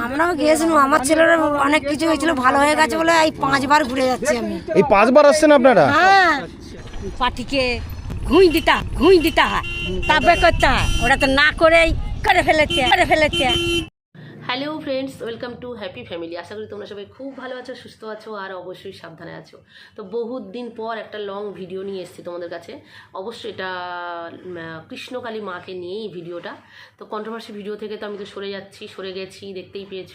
আমরাও গিয়েছিলাম আমার ছেলের অনেক কিছু হয়েছিল ভালো হয়ে গেছে বলে এই পাঁচবার ঘুরে যাচ্ছি আমি। এই পাঁচবার আসছেন আপনারা? হ্যাঁ। পাটিকে ঘুই দিতা ঘুই দিতা হয়। তবে করতে হয় ওরা তো না করেই করে ফেলেছে করে ফেলেছে। Hello friends, welcome to happy family. আশা করি তোমরা সবাই খুব ভালো আছো, সুস্থ আছো, আর অবশ্যই সাবধানে আছো। তো বহুত দিন পর একটা লং ভিডিও নিয়ে এসেছি তোমাদের কাছে। অবশ্যই এটা কৃষ্ণকালী মাকে নিয়েই ভিডিওটা তো কন্ট্রোভার্সি ভিডিও থেকে তো আমি তো সরে যাচ্ছি, সরে গেছি, দেখতেই পেয়েছ।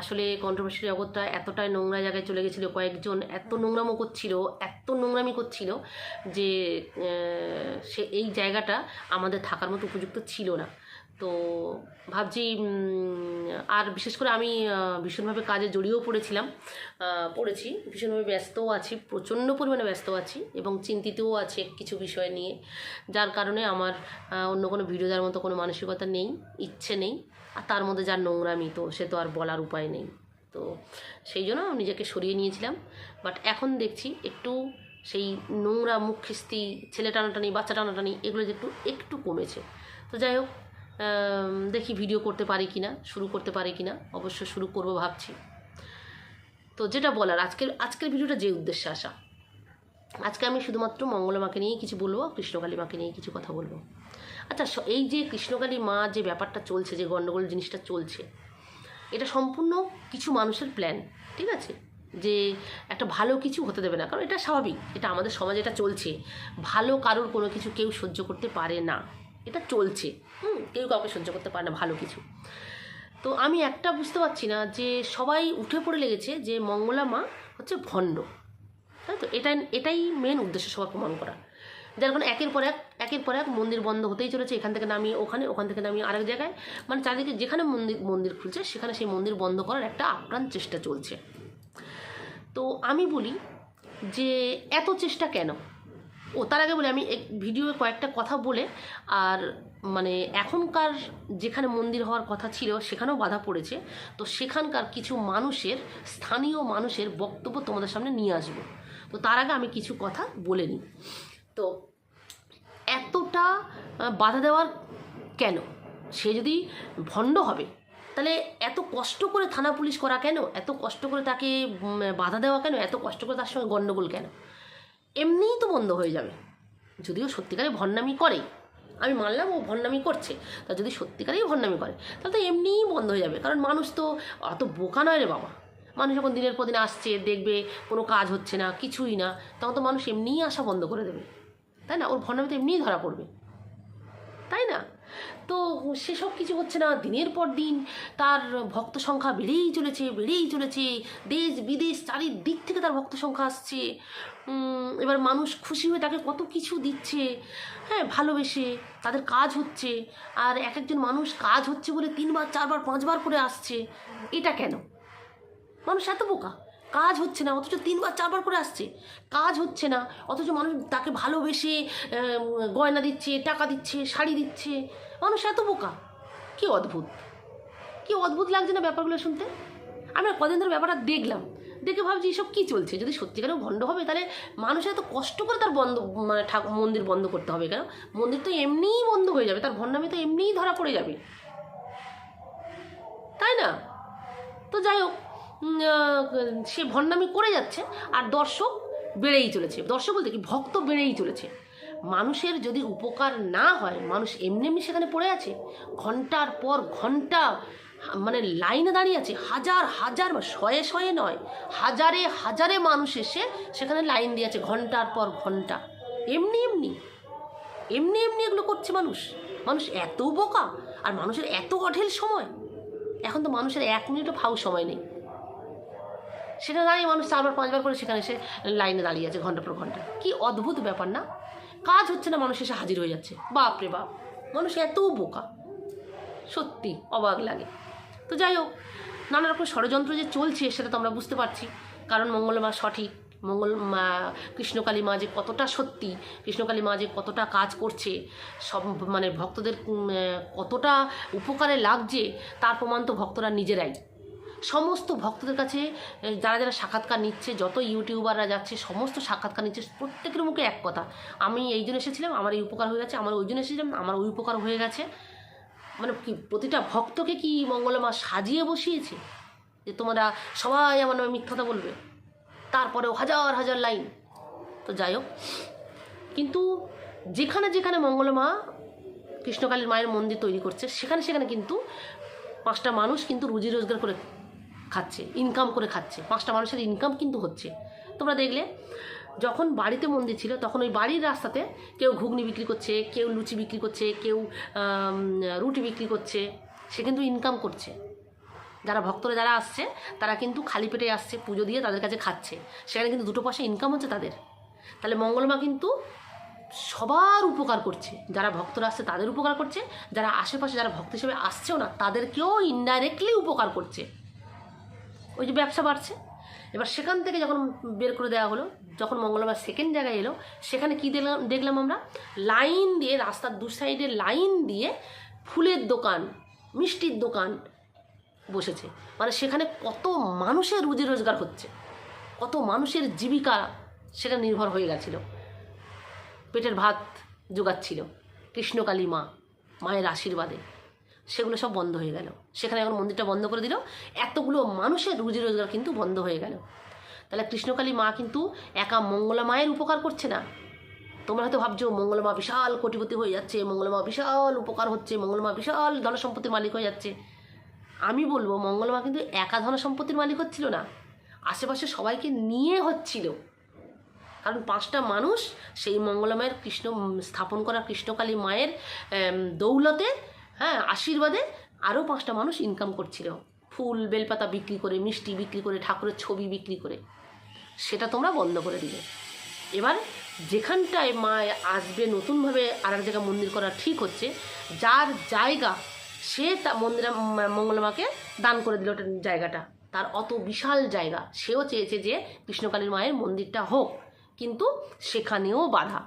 আসলে কন্ট্রোভার্সি জগৎটা এতটাই নোংরা জায়গায় চলে গেছিল, কয়েকজন এত নোংরামো করছিল, এত নোংরামি করছিল যে সে এই জায়গাটা আমাদের থাকার মতো উপযুক্ত ছিল না। তো ভাবছি আর বিশেষ করে আমি ভীষণভাবে কাজে জড়িয়েও পড়েছিলাম। পড়েছি, ভীষণভাবে ব্যস্তও আছি, প্রচণ্ড পরিমাণে ব্যস্ত আছি এবং চিন্তিতও আছে কিছু বিষয় নিয়ে। যার কারণে আমার অন্য কোনো ভিডিও দেওয়ার মতো কোনো মানসিকতা নেই, ইচ্ছে নেই। আর তার মধ্যে যার নোংরামি, তো সে তো আর বলার উপায় নেই। তো সেই জন্য আমি নিজেকে সরিয়ে নিয়েছিলাম। বাট এখন দেখছি একটু সেই নোংরা মুখ খিস্তি ছেলে টানাটানি, বাচ্চা টানাটানি, এগুলো যে একটু একটু কমেছে। তো যাই হোক দেখি ভিডিও করতে পারি কি না শুরু করতে পারি কি না অবশ্য শুরু করব ভাবছি। তো যেটা বলার, আজকের আজকের ভিডিওটা যে উদ্দেশ্যে আসা? আজকে আমি শুধুমাত্র মঙ্গলা মাকে নিয়েই কিছু বলব কৃষ্ণকালী মাকে নিয়ে কিছু কথা বলব। আচ্ছা এই যে কৃষ্ণকালী মা যে ব্যাপারটা চলছে, যে গণ্ডগোল জিনিসটা চলছে, এটা সম্পূর্ণ কিছু মানুষের প্ল্যান ঠিক আছে? যে একটা ভালো কিছু হতে দেবে না, কারণ এটা স্বাভাবিক, এটা আমাদের সমাজে এটা চলছে। ভালো কারোর কোনো কিছু কেউ সহ্য করতে পারে না। এটা চলছে। হুম, কেউ কাউকে সহ্য করতে পারে না, ভালো কিছু। তো আমি একটা বুঝতে পারছি না যে সবাই উঠে পড়ে লেগেছে যে মঙ্গলা মা হচ্ছে ভণ্ড। তাই তো? এটাই এটাই মেন উদ্দেশ্য সবার প্রমাণ করা। যার কারণে একের পর এক, একের পর এক মন্দির বন্ধ হতেই চলেছে। এখান থেকে নামিয়ে ওখানে, ওখান থেকে নামিয়ে আরেক জায়গায়। মানে চারিদিকে যেখানে মন্দির মন্দির খুলছে, সেখানে সেই মন্দির বন্ধ করার একটা আপ্রাণ চেষ্টা চলছে। তো আমি বলি যে এত চেষ্টা কেন? ও, তার আগে বলে, আমি এক ভিডিওয়ে কয়েকটা কথা বলে, আর মানে এখনকার যেখানে মন্দির হওয়ার কথা ছিল, সেখানেও বাধা পড়েছে। তো সেখানকার কিছু মানুষের, স্থানীয় মানুষের বক্তব্য তোমাদের সামনে নিয়ে আসব। তো তার আগে আমি কিছু কথা বলে নিই। তো এতটা বাধা দেওয়ার কেন? সে যদি ভণ্ড হবে, তাহলে এত কষ্ট করে থানা পুলিশ করা কেন? এত কষ্ট করে তাকে বাধা দেওয়া কেন? এত কষ্ট করে তার সঙ্গে গণ্ডগোল কেন? এমনিই তো বন্ধ হয়ে যাবে। যদিও সত্যিকারে ভণ্ডামি করে, আমি মানলাম ও ভণ্ডামি করছে, তা যদি সত্যিকারেই ভণ্ডামি করে, তাহলে তো এমনিই বন্ধ হয়ে যাবে। কারণ মানুষ তো অত বোকা নয় রে বাবা। মানুষ যখন দিনের পর দিন আসছে, দেখবে কোনো কাজ হচ্ছে না, কিছুই না, তখন তো মানুষ এমনিই আসা বন্ধ করে দেবে। তাই না? ওর ভণ্ডামি তো এমনিই ধরা পড়বে। তাই না? তো সেসব কিছু হচ্ছে না, দিনের পর দিন তার ভক্ত সংখ্যা বেড়েই চলেছে বেড়েই চলেছে। দেশ, বিদেশ চারিদিক থেকে তার ভক্ত সংখ্যা আসছে। এবার মানুষ খুশি হয়ে তাকে কত কিছু দিচ্ছে হ্যাঁ ভালোবেসে তাদের কাজ হচ্ছে। আর এক একজন মানুষ কাজ হচ্ছে বলে তিনবার, চারবার, পাঁচবার করে আসছে। এটা কেন? মানুষ এত বোকা। কাজ হচ্ছে না, অথচ তিনবার, চারবার করে আসছে। কাজ হচ্ছে না, অথচ মানুষ তাকে ভালোবেসে গয়না দিচ্ছে, টাকা দিচ্ছে, শাড়ি দিচ্ছে। মানুষ এত বোকা। কি অদ্ভুত। কি অদ্ভুত লাগছে না ব্যাপারগুলো শুনতে? আমরা কদিন ধরে ব্যাপারটা দেখলাম। দেখে ভাবছি, এসব কী চলছে? যদি সত্যিকারেও ভণ্ড হবে, তাহলে মানুষ এত কষ্ট করে তার বন্ধ মানে ঠাকুর মন্দির বন্ধ করতে হবে কেন? মন্দির তো এমনিই বন্ধ হয়ে যাবে, তার ভণ্ডামি তো এমনিই ধরা পড়ে যাবে। তাই না? তো যাই হোক সে ভণ্ডামি করে যাচ্ছে আর দর্শক বেড়েই চলেছে। দর্শক বলতে কি, ভক্ত বেড়েই চলেছে। মানুষের যদি উপকার না হয়, মানুষ এমনি এমনি সেখানে পড়ে আছে, ঘণ্টার পর ঘণ্টা মানে লাইনে দাঁড়িয়ে আছে, হাজার হাজার শয়ে শয়ে নয়, হাজারে হাজারে মানুষ এসে সেখানে লাইন দিয়ে আছে, ঘণ্টার পর ঘণ্টা। এমনি এমনি এমনি এমনি এগুলো করছে মানুষ। মানুষ এত বোকা আর মানুষের এত অঢেল সময়। এখন তো মানুষের এক মিনিটও ফাউ সময় নেই। সেটা দাঁড়িয়ে মানুষ চারবার, পাঁচবার করে সেখানে এসে লাইনে দাঁড়িয়ে আছে ঘণ্টা পর ঘণ্টা। কি অদ্ভুত ব্যাপার না? কাজ হচ্ছে না, মানুষ এসে হাজির হয়ে যাচ্ছে। বাপ রে বাপ, মানুষ এত বোকা। সত্যি অবাক লাগে। তো যাই হোক, নানা রকম ষড়যন্ত্র যে চলছে সেটা তো আমরা বুঝতে পারছি। কারণ মঙ্গলমা সঠিক, মঙ্গল মা, কৃষ্ণকালী মা যে কতটা সত্যি, কৃষ্ণকালী মা যে কতটা কাজ করছে, সব মানে ভক্তদের কতটা উপকারে লাগছে, তার প্রমাণ তো ভক্তরা নিজেরাই। সমস্ত ভক্তদের কাছে যারা যারা সাক্ষাৎকার নিচ্ছে, যত ইউটিউবাররা যাচ্ছে, সমস্ত সাক্ষাৎকার নিচ্ছে, প্রত্যেকের মুখে এক কথা। আমি এই জন্য এসেছিলাম, আমার এই উপকার হয়ে গেছে, আমার ওই জন্য এসেছিলাম, আমার ওই উপকার হয়ে গেছে। মানে কি, প্রতিটা ভক্তকে কি মঙ্গলা মা সাজিয়ে বসিয়েছে? যে তোমরা সবাই আমার নামে মিথ্যতা বলবে। তারপরেও হাজার হাজার লাইন। তো যাই হোক, কিন্তু যেখানে যেখানে মঙ্গলা মা কৃষ্ণকালীর মায়ের মন্দির তৈরি করছে, সেখানে সেখানে কিন্তু পাঁচটা মানুষ কিন্তু রুজি রোজগার করে ইনকাম করে খাচ্ছে। পাঁচটা মানুষের ইনকাম কিন্তু হচ্ছে। তোমরা দেখলে, যখন বাড়িতে মন্দির ছিল, তখন ওই বাড়ির রাস্তাতে কেউ ঘুগনি বিক্রি করছে, কেউ লুচি বিক্রি করছে, কেউ রুটি বিক্রি করছে। সে কিন্তু ইনকাম করছে। যারা ভক্তরা যারা আসছে, তারা কিন্তু খালি পেটে আসছে, পুজো দিয়ে তাদের কাছে খাচ্ছে। সেখানে কিন্তু দুটো পয়সা ইনকাম হচ্ছে তাদের। তাহলে মঙ্গলমা কিন্তু সবার উপকার করছে। যারা ভক্তরা আসছে, তাদের উপকার করছে। যারা আশেপাশে যারা ভক্ত হিসেবে আসছেও না, তাদেরকেও ইনডাইরেক্টলি উপকার করছে। ওই যে ব্যবসা বাড়ছে। এবার সেখান থেকে যখন বের করে দেওয়া হলো, যখন মঙ্গলবার সেকেন্ড জায়গায় এলো, সেখানে কি দেখলাম দেখলাম আমরা? লাইন দিয়ে, রাস্তার দু সাইডে লাইন দিয়ে ফুলের দোকান, মিষ্টির দোকান বসেছে। মানে সেখানে কত মানুষের রুজি রোজগার হচ্ছে। কত মানুষের জীবিকা সেটা নির্ভর হয়ে গেছিল। পেটের ভাত জোগাচ্ছিল। কৃষ্ণকালী মা, মায়ের আশীর্বাদে। সেগুলো সব বন্ধ হয়ে গেল। সেখানে এখন মন্দিরটা বন্ধ করে দিল, এতগুলো মানুষের রুজি রোজগার কিন্তু বন্ধ হয়ে গেল। তাহলে কৃষ্ণকালী মা কিন্তু একা মঙ্গলা মায়ের উপকার করছে না। তোমরা হয়তো ভাবছ মঙ্গলমা বিশাল কোটিপতি হয়ে যাচ্ছে মঙ্গলমা বিশাল উপকার হচ্ছে মঙ্গলমা বিশাল ধনসম্পত্তির মালিক হয়ে যাচ্ছে। আমি বলব মঙ্গলমা কিন্তু একা ধনসম্পত্তির মালিক হচ্ছিল না। আশেপাশে সবাইকে নিয়ে হচ্ছিল। কারণ পাঁচটা মানুষ, সেই মঙ্গলমায়ের কৃষ্ণ স্থাপন করা কৃষ্ণকালী মায়ের দৌলতে হ্যাঁ আশীর্বাদে আরও পাঁচটা মানুষ ইনকাম করছিল। ফুল, বেলপাতা বিক্রি করে, মিষ্টি বিক্রি করে, ঠাকুরের ছবি বিক্রি করে। সেটা তোমরা বন্ধ করে দিলে। এবার যেখানটায় মা আসবে, নতুনভাবে আর এক জায়গায় মন্দির করা ঠিক হচ্ছে, যার জায়গা সে তা মন্দিরে মঙ্গলমাকে দান করে দিল জায়গাটা। তার অত বিশাল জায়গা। সেও চেয়েছে যে কৃষ্ণকালীর মায়ের মন্দিরটা হোক, কিন্তু সেখানেও বাধা।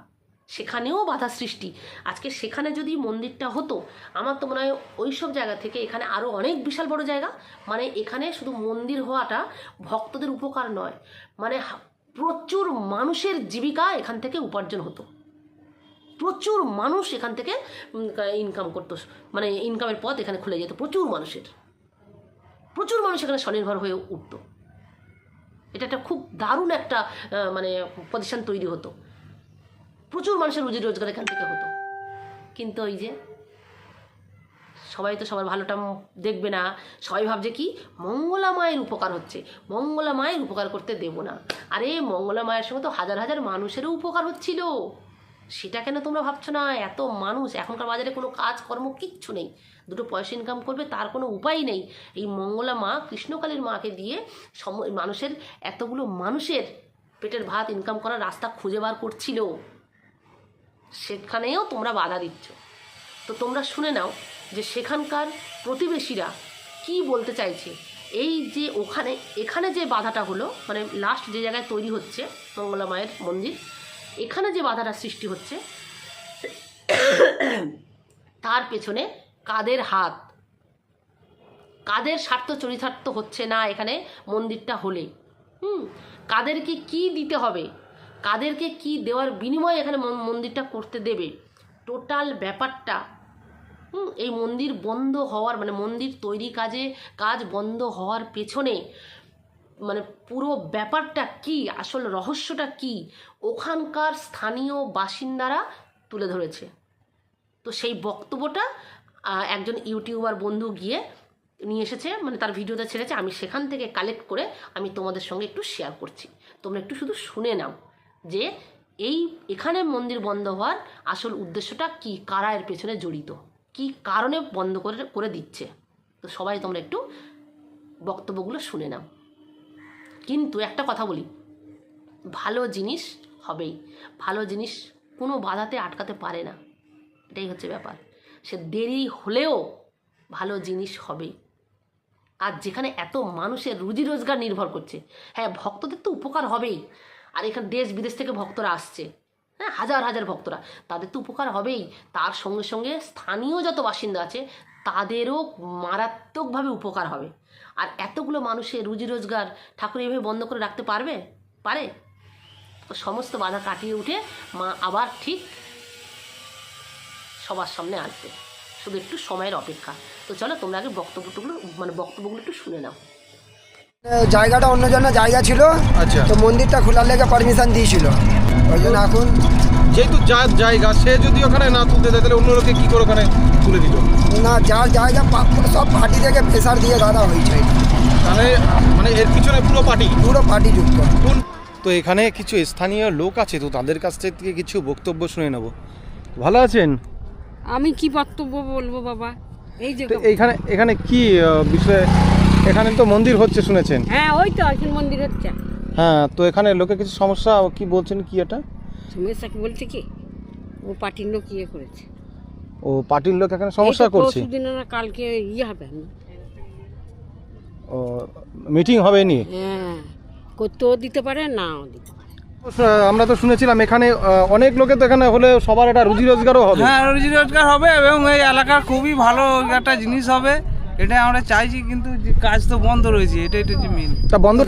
সেখানেও বাধা সৃষ্টি। আজকে সেখানে যদি মন্দিরটা হতো, আমার তো মনে হয় ওই সব জায়গা থেকে এখানে আরও অনেক বিশাল বড় জায়গা। মানে এখানে শুধু মন্দির হওয়াটা ভক্তদের উপকার নয় মানে প্রচুর মানুষের জীবিকা এখান থেকে উপার্জন হতো। প্রচুর মানুষ এখান থেকে ইনকাম করতো মানে ইনকামের পথ এখানে খুলে যেত, প্রচুর মানুষের। প্রচুর মানুষ এখানে স্বনির্ভর হয়ে উঠতো। এটা একটা খুব দারুণ একটা মানে পজিশন তৈরি হতো। প্রচুর মানুষের রুজি রোজগার এখান থেকে হতো। কিন্তু ওই যে সবাই তো সবার ভালোটা দেখবে না। সবাই ভাবছে কি? মঙ্গলা মায়ের উপকার হচ্ছে। মঙ্গলা মায়ের উপকার করতে দেব না। আরে মঙ্গলা মায়ের সঙ্গে তো হাজার হাজার মানুষেরও উপকার হচ্ছিল। সেটা কেন তোমরা ভাবছ না? এত মানুষ, এখনকার বাজারে কোনো কাজকর্ম কিচ্ছু নেই। দুটো পয়সা ইনকাম করবে, তার কোনো উপায় নেই। এই মঙ্গলা মা কৃষ্ণকালীর মাকে দিয়ে সম, মানুষের, এতগুলো মানুষের পেটের ভাত ইনকাম করার রাস্তা খুঁজে বার করছিল। সেখানেও তোমরা বাধা দিচ্ছ। তো তোমরা শুনে নাও যে সেখানকার প্রতিবেশীরা কি বলতে চাইছে। এই যে ওখানে, এখানে যে বাধাটা হলো মানে লাস্ট যে জায়গায় তৈরি হচ্ছে মঙ্গলা মায়ের মন্দির, এখানে যে বাধাটা সৃষ্টি হচ্ছে, তার পেছনে কাদের হাত? কাদের স্বার্থ চরিতার্থ হচ্ছে না এখানে মন্দিরটা হলে? হুম, কাদেরকে কি দিতে হবে? কাদেরকে কি দেওয়ার বিনিময়ে এখানে মন- মন্দিরটা করতে দেবে? টোটাল ব্যাপারটা এই মন্দির বন্ধ হওয়ার মানে মন্দির তৈরি কাজে, কাজ বন্ধ হওয়ার পেছনে মানে পুরো ব্যাপারটা কি, আসল রহস্যটা কি, ওখানকার স্থানীয় বাসিন্দারা তুলে ধরেছে। তো সেই বক্তব্যটা একজন ইউটিউবার বন্ধু গিয়ে নিয়ে এসেছে মানে তার ভিডিওটা ছেড়েছে, আমি সেখান থেকে কালেক্ট করে আমি তোমাদের সঙ্গে একটু শেয়ার করছি। তোমরা একটু শুধু শুনে নাও। যে এই এখানে মন্দির বন্ধ হওয়ার আসল উদ্দেশ্যটা কি? কারা এর পেছনে জড়িত? কি কারণে বন্ধ করে করে দিচ্ছে? তো সবাই তোমরা একটু বক্তব্যগুলো শুনে নাও। কিন্তু একটা কথা বলি, ভালো জিনিস হবেই। ভালো জিনিস কোনো বাধাতে আটকাতে পারে না। এটাই হচ্ছে ব্যাপার। সে দেরি হলেও ভালো জিনিস হবেই। আর যেখানে এত মানুষের রুজি রোজগার নির্ভর করছে হ্যাঁ ভক্তদের তো উপকার হবেই। আর এখানে দেশ বিদেশ থেকে ভক্তরা আসছে। হ্যাঁ হাজার হাজার ভক্তরা। তাদের তো উপকার হবেই। তার সঙ্গে সঙ্গে স্থানীয় যত বাসিন্দা আছে, তাদেরও মারাত্মকভাবে উপকার হবে। আর এতগুলো মানুষের রুজি রোজগার ঠাকুর এভাবে বন্ধ করে রাখতে পারবে? পারে। সমস্ত বাধা কাটিয়ে উঠে মা আবার ঠিক সবার সামনে আসবে। শুধু একটু সময়ের অপেক্ষা। তো চলো তোমরা আগে বক্তব্যগুলো মানে বক্তব্যগুলো একটু শুনে নাও। জায়গাটা অন্য জন্য জায়গা ছিল। আচ্ছা। তো মন্দিরটা খোলার লেগে পারমিশন দিয়েছিল। ওই জন্য এখন যেহেতু যার জায়গা সে যদি ওখানে না তুলতে দেয় তাহলে অন্য লোকে কি করে ওখানে তুলে দিল? না যার জায়গা সব পার্টি থেকে প্রেশার দিয়ে গাড়া হয়েছে। তাহলে মানে এর পিছনে পুরো পার্টি পুরো পার্টি যুক্ত। তো এখানে কিছু স্থানীয় লোক আছে তো তাদের কাছ থেকে কিছু বক্তব্য শুনে নেব। ভালো আছেন? আমি কি বক্তব্য বলব বাবা? এই যে এখানে এখানে কি বিষয়ে এখানে তো মন্দির হচ্ছে শুনেছেন? হ্যাঁ ওই তো এখন মন্দির হচ্ছে। হ্যাঁ তো এখানে লোকে কিছু সমস্যা কি বলছেন কি এটা? সমস্যা কি বলছে কি ও পার্টির লোক ইয়ে করেছে। ও পার্টির লোক এখানে সমস্যা করছে? দিন না কালকে ইয়ে হবে। ও মিটিং হবে নি হ্যাঁ করতেও দিতে পারে নাও দিতে পারে। আমরা তো শুনেছিলাম এখানে অনেক লোকে তো এখানে হলে সবার একটা রুজি রোজগারও হবে। হ্যাঁ রুজি রোজগার হবে এবং এই এলাকার খুবই ভালো একটা জিনিস হবে। এটা আমরা চাইছি কিন্তু কাজ তো বন্ধ রয়েছে এটাই তো মেন তা বন্ধ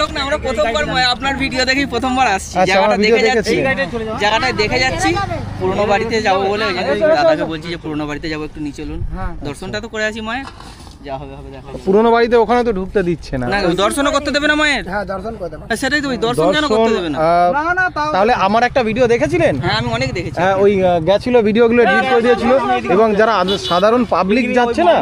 লোক না আমরা প্রথমবার আপনার ভিডিও দেখেই প্রথমবার আসছি। আচ্ছা, জায়গাটা দেখে যাচ্ছি। জায়গাটা দেখে যাচ্ছি। পুরনো বাড়িতে যাব বলে ওই জন্য দাদাকে বলছি যে পুরনো বাড়িতে যাব একটু নিচে চলুন। দর্শনটা তো করে আছি মায়ের। যা হবে হবে দেখা যাবে। পুরোনো বাড়িতে ওখানে তো ঢুকতে দিচ্ছে না। না দর্শনও করতে দেবে না মায়ের? হ্যাঁ দর্শন হ্যাঁ, সেটাই তো ওই দর্শন কেন করতে দেবে না। আহ, তাহলে আমার একটা ভিডিও দেখেছিলেন? হ্যাঁ আমি অনেক দেখেছি। হ্যাঁ ওই আহ, গেছিল ভিডিওগুলো ডিলিট করে দিয়েছিল। এবং যারা আদ- সাধারণ পাবলিক যাচ্ছে না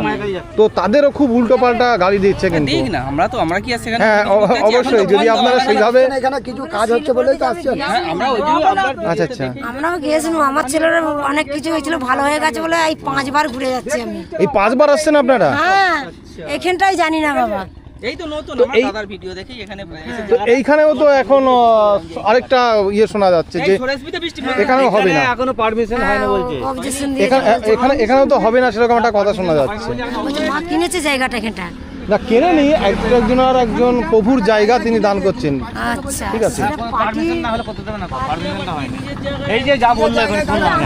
তো তাদেরও খুব উল্টো পাল্টা গাড়ি দিচ্ছে কিন্তু। দিক না আমরা তো আমরা কি আর সেখানে হ্যাঁ অ- অবশ্যই যদি আপনারা সেইভাবে এখানে কিছু কাজ হচ্ছে বলেই তো আসছেন। হ্যাঁ, আমরা ওই জন্য আপনার আচ্ছা আচ্ছা আমরাও গিয়েছিলাম আমার ছেলের অনেক কিছু হয়েছিল ভালো হয়ে গেছে বলে এই পাঁচবার ঘুরে যাচ্ছি আমি। এই পাঁচবার আসছেন আপনারা? হ্যাঁ এখানটাই জানি না বাবা। এই তো নতুন তো দাদার ভিডিও দেখি এখানে এইখানেও তো এখন আরেকটা ইয়ে শোনা যাচ্ছে যে এখানেও হবে না। এখনও পারমিশন হয় না বলছে। এখানে এখানে এখানেও তো হবে না সেরকম একটা কথা শোনা যাচ্ছে। মা কিনেছে জায়গাটা এখানটা। না কেনে নি একজন আর একজন প্রভুর জায়গা তিনি দান করছেন। আচ্ছা। ঠিক আছে। সেটা না হলে করতে দেবে না পারমিশনটা হয় এই যে যা বলল এখন শুনলাম